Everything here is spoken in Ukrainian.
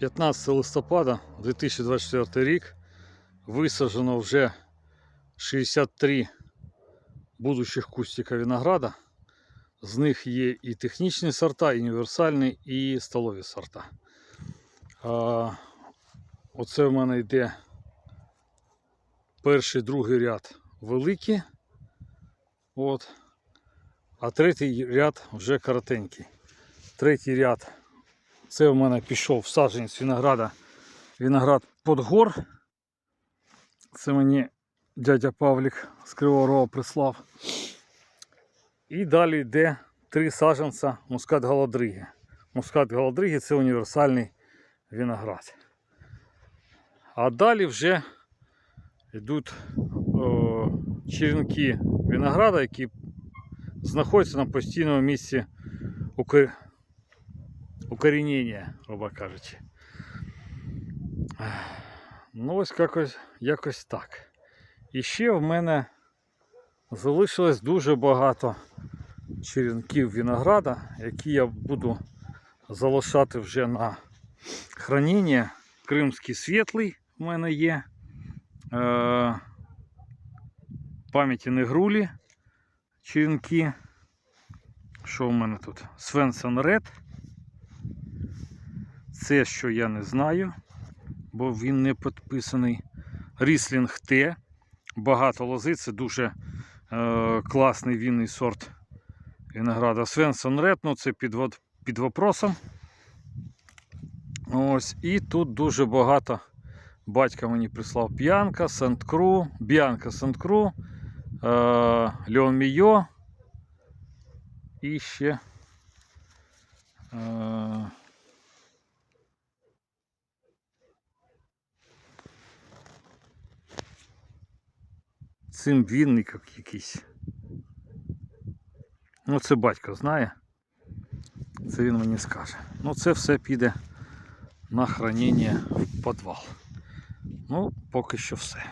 15 листопада 2024 рік висаджено вже 63 будущих кустика винограда. З них є і технічні сорта, і універсальні, і столові сорта. Оце в мене йде перший, другий ряд великі. От. А третій ряд вже коротенький. Третій ряд це в мене пішов саджанець винограда. Виноград Подгор. Це мені дядя Павлік з Кривого Рога прислав. І далі йде три саджанця мускат Галадриги. Мускат Галадриги це універсальний виноград. А далі вже йдуть о, черенки винограда, які знаходяться на постійному місці укорінення, грубо кажучи. Ну ось якось, якось так. І ще в мене залишилось дуже багато черенків винограда, які я буду залишати вже на хранення. Кримський світлий в мене є. Е, пам'яті негрулі черенки. Що в мене тут? Свенсон Ред. Це що я не знаю, бо він не підписаний. Ріслінг Т. Багато лози, це дуже е, класний вінний сорт винограда. Свенсон Ред, ну це під, під вопросом. Ось, і тут дуже багато. Батько мені прислав П'янка, Сент-Кру, Б'янка Сент-Кру, е, Леон Мійо. І ще. Е, цим вінник якийсь. Ну, це батько знає. Це він мені скаже. Ну, це все піде на хранення в підвал. Ну, поки що все.